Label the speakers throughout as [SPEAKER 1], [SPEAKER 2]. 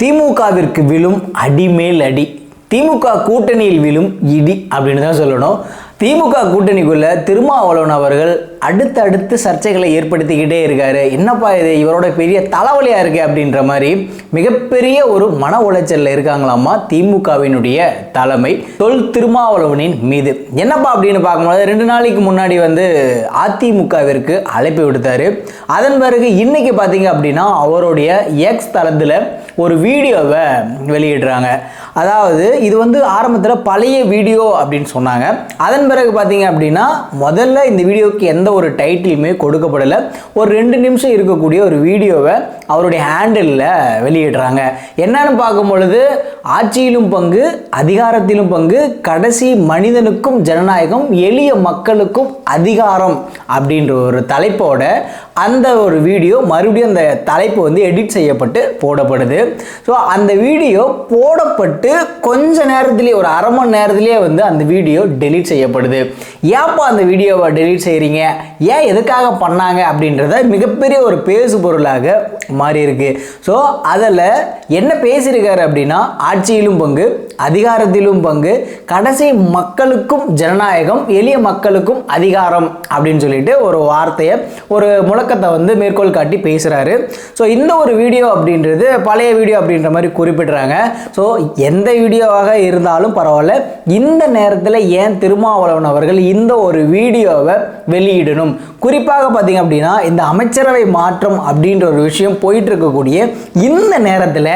[SPEAKER 1] திமுகவிற்கு விழும் அடிமேல் அடி. திமுக கூட்டணியில் விழும் இடி அப்படின்னு தான் சொல்லணும். திமுக கூட்டணிக்குள்ள திருமாவளவன் அவர்கள் அடுத்தடுத்து சர்ச்சைகளை ஏற்படுத்திக்கிட்டே இருக்காரு. என்னப்பா இது? இவரோட பெரிய தலைவலியா இருக்கு அப்படின்ற மாதிரி மிகப்பெரிய ஒரு மன உளைச்சல்ல இருக்காங்களாமா திமுகவினுடைய தலைமை தொல் திருமாவளவனின் மீது. என்னப்பா அப்படின்னு பார்க்கும்போது ரெண்டு நாளைக்கு முன்னாடி வந்து அதிமுகவிற்கு அழைப்பு விடுத்தாரு. அதன் பிறகு இன்னைக்கு பார்த்தீங்க அப்படின்னா அவருடைய எக்ஸ் தளத்தில் ஒரு வீடியோவை வெளியிடுறாங்க. அதாவது இது வந்து ஆரம்பத்தில் பழைய வீடியோ அப்படின்னு சொன்னாங்க. அதன் பிறகு பார்த்தீங்க அப்படின்னா முதல்ல இந்த வீடியோவுக்கு எந்த ஒரு டைட்டிலுமே கொடுக்கப்படலை. ஒரு ரெண்டு நிமிஷம் இருக்கக்கூடிய ஒரு வீடியோவை அவருடைய ஹேண்டிலில் வெளியிடுறாங்க. என்னன்னு பார்க்கும் பொழுது ஆட்சியிலும் பங்கு அதிகாரத்திலும் பங்கு கடைசி மனிதனுக்கும் ஜனநாயகம் எளிய மக்களுக்கும் அதிகாரம் அப்படின்ற ஒரு தலைப்போட அந்த ஒரு வீடியோ மறுபடியும் அந்த தலைப்பு வந்து எடிட் செய்யப்பட்டு போடப்படுது. ஸோ அந்த வீடியோ போடப்பட்டு கொஞ்ச நேரத்துலேயே ஒரு அரை மணி நேரத்துலேயே வந்து அந்த வீடியோ டெலீட் செய்யப்படுது. ஏன்ப்பா அந்த வீடியோவை டெலீட் செய்கிறீங்க ஏன் எதுக்காக பண்ணாங்க அப்படின்றத மிகப்பெரிய ஒரு பேசு பொருளாக மாறி இருக்கு ஸோ அதில் என்ன பேசியிருக்காரு அப்படின்னா ஆட்சியிலும் பங்கு அதிகாரத்திலும் பங்கு கடைசி மக்களுக்கும் ஜனநாயகம் எளிய மக்களுக்கும் அதிகாரம் அப்படின்னு சொல்லி சொல்லிட்டு ஒரு வார்த்தையை ஒரு முழக்கத்தை வந்து மேற்கோள் காட்டி பேசுகிறாரு ஸோ இந்த ஒரு வீடியோ அப்படின்றது பழைய வீடியோ அப்படின்ற மாதிரி குறிப்பிடுறாங்க. ஸோ எந்த வீடியோவாக இருந்தாலும் பரவாயில்ல. இந்த நேரத்தில் ஏன் திருமாவளவன் அவர்கள் இந்த ஒரு வீடியோவை வெளியிடணும்? குறிப்பாக பார்த்தீங்க அப்படின்னா இந்த அமைச்சரவை மாற்றம் அப்படின்ற ஒரு விஷயம் போயிட்டு இருக்கக்கூடிய இந்த நேரத்தில்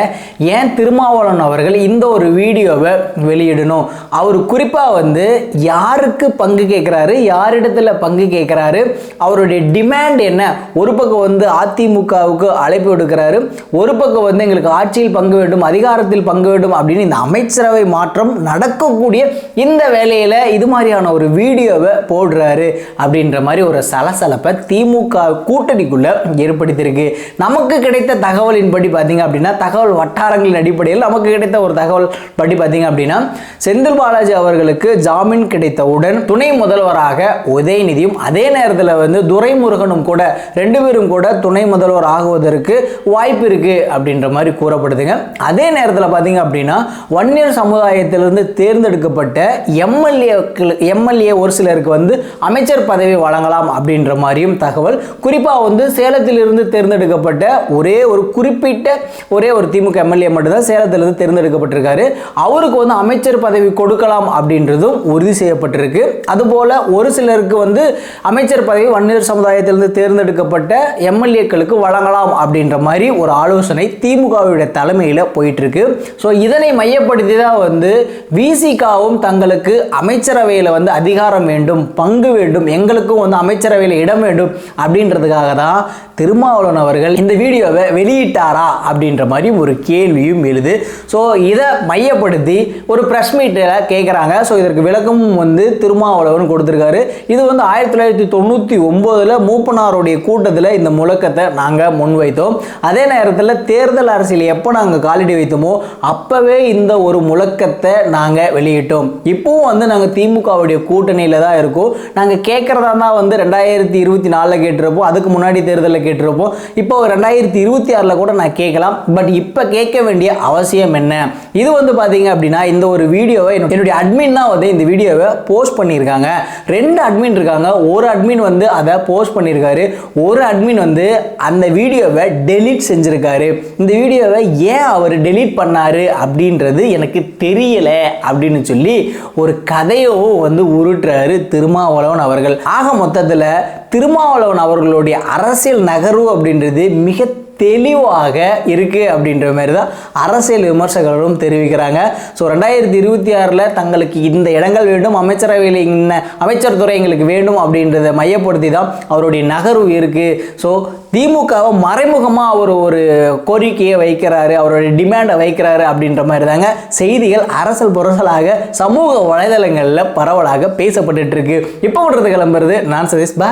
[SPEAKER 1] ஏன் திருமாவளவன் அவர்கள் இந்த ஒரு வீடியோவை வெளியிடணும்? அவர் குறிப்பாக வந்து யாருக்கு பங்கு கேட்குறாரு யாரிடத்துல பங்கு கேட்குறாரு அவருடைய டிமாண்ட் என்ன? ஒரு பக்கம் வந்து அதிமுகவுக்கு அழைப்பு விடுக்கிறாரு. ஒரு பக்கம் வந்து எங்களுக்கு ஆட்சியில் பங்கு வேண்டும் அதிகாரத்தில் பங்கு வேண்டும் அப்படின்னு இந்த அமைச்சரவை மாற்றம் நடக்கக்கூடிய இந்த வேலையில் இது மாதிரியான ஒரு வீடியோவை போடுறாரு அப்படின்ற மாதிரி ஒரு சலசலப்பை திமுக கூட்டணிக்குள்ள ஏற்படுத்தியிருக்கு. நமக்கு கிடைத்த தகவலின்படி பார்த்தீங்க அப்படின்னா தகவல் வட்டாரங்களின் அடிப்படையில் நமக்கு கிடைத்த ஒரு தகவல் படி பார்த்தீங்க அப்படின்னா செந்தில் பாலாஜி அவர்களுக்கு ஜாமீன் கிடைத்தவுடன் துணை முதல்வராக உதயநிதியும் அதே நேரத்தில் வந்து துரைமுருகனும் கூட ரெண்டு பேரும் கூட துணை முதல்வர் ஆகுவதற்கு வாய்ப்பு இருக்கு அப்படின்ற மாதிரி கூறப்படுதுங்க. அதே நேரத்தில் பார்த்தீங்க அப்படின்னா வன்னியர் சமுதாயத்திலிருந்து தேர்ந்தெடுக்கப்பட்ட எம்எல்ஏக்கள் எம்எல்ஏ ஒரு சிலருக்கு வந்து அமைச்சர் பதவி வழங்கலாம் அப்படின்ற மாதிரியும் தகவல். குறிப்பாக வந்து சேலத்திலிருந்து தேர்ந்தெடுக்கப்பட்ட ஒரே ஒரு குறிப்பிட்ட ஒரே ஒரு திமுக எம்எல்ஏ மட்டும்தான் சேலத்திலிருந்து தேர்ந்தெடுக்கப்பட்டிருக்காரு. அவருக்கு வந்து அமைச்சர் பதவி கொடுக்கலாம் அப்படின்றதும் உறுதி செய்யப்பட்டிருக்கு. அதுபோல் ஒரு சிலருக்கு வந்து அமைச்சர் பதவி வன்னியர் சமுதாயத்திலிருந்து தேர்ந்தெடுக்கப்பட்ட எம்எல்ஏக்களுக்கு வழங்கலாம் அப்படின்ற மாதிரி ஒரு ஆலோசனை திமுகவுடைய தலைமையில் போயிட்டு இருக்கு ஸோ இதனை மையப்படுத்தி தான் வந்து விசிகாவும் தங்களுக்கு அமைச்சரவையில் வந்து அதிகாரம் வேண்டும் பங்கு வேண்டும். எங்களுக்கும் வந்து அமைச்சரவையில் இடம் வேண்டும் அப்படின்றதுக்காக தான் திருமாவளவன் அவர்கள் இந்த வீடியோவை வெளியிட்டாரா அப்படின்ற மாதிரி ஒரு கேள்வியும் எழுது. ஸோ இதை மையப்படுத்தி ஒரு ப்ரெஸ் மீட்டில் கேட்குறாங்க ஸோ இதற்கு விளக்கமும் வந்து திருமாவளவன் கொடுத்துருக்காரு. இது வந்து ஆயிரத்தி தொள்ளாயிரத்தி தொண்ணூற்றி ஒம்போதில் மூப்பனாருடைய கூட்டத்தில் இந்த முழக்கத்தை நாங்கள் முன்வைத்தோம். அதே நேரத்தில் தேர்தல் அரசியல் எப்போ நாங்கள் காலடி வைத்தோமோ அப்போவே இந்த ஒரு முழக்கத்தை நாங்கள் வெளியிட்டோம். இப்போவும் வந்து நாங்கள் திமுகவுடைய கூட்டணியில் தான் இருக்கோம். நாங்கள் கேட்குறதா தான் வந்து ரெண்டாயிரத்தி இருபத்தி நாலில் கேட்டிருப்போம். அதுக்கு முன்னாடி தேர்தலில் கேட்டிருப்போம். இப்போ ரெண்டாயிரத்தி இருபத்தி ஆறில் கூட நான் கேட்கலாம். பட் இப்போ கேட்க வேண்டிய அவசியம் என்ன? இது வந்து பார்த்தீங்க அப்படின்னா இந்த ஒரு வீடியோவை என்னுடைய என்னுடைய அட்மின் தான் வந்து இந்த வீடியோவை போஸ்ட் பண்ணியிருக்காங்க. ரெண்டு அட்மின் இருக்காங்க. ஒரு அட்மின் வந்து அதை போஸ்ட் பண்ணியிருக்காரு. ஒரு அட்மின் வந்து அந்த வீடியோவை டெலீட் செஞ்சுருக்காரு. இந்த வீடியோவை ஏன் அவர் டெலீட் பண்ணாரு அப்படின்றது எனக்கு தெரியலை அப்படின்னு சொல்லி ஒரு கதையோ வந்து உருட்டுறாரு திருமாவளவன் அவர்கள். ஆக மொத்தத்தில் திருமாவளவன் அவர்களுடைய அரசியல் நகர்வு அப்படின்றது மிக தெளிவாக இருக்குது அப்படின்ற மாதிரி தான் அரசியல் விமர்சகர்களும் தெரிவிக்கிறாங்க. ஸோ ரெண்டாயிரத்தி இருபத்தி ஆறில் தங்களுக்கு இந்த இடங்கள் வேண்டும் அமைச்சரவையில் இன்ன அமைச்சர் துறை எங்களுக்கு வேண்டும் அப்படின்றத மையப்படுத்தி தான் அவருடைய நகர்வு இருக்குது ஸோ திமுகவை மறைமுகமாக அவர் ஒரு கோரிக்கையை வைக்கிறாரு அவருடைய டிமாண்டை வைக்கிறாரு அப்படின்ற மாதிரி தாங்க செய்திகள் அரசல் புரசலாக சமூக வலைதளங்களில் பரவலாக பேசப்பட்டுட்டு இப்போ விடுறது கிளம்புறது நான் சதீஷ் பா.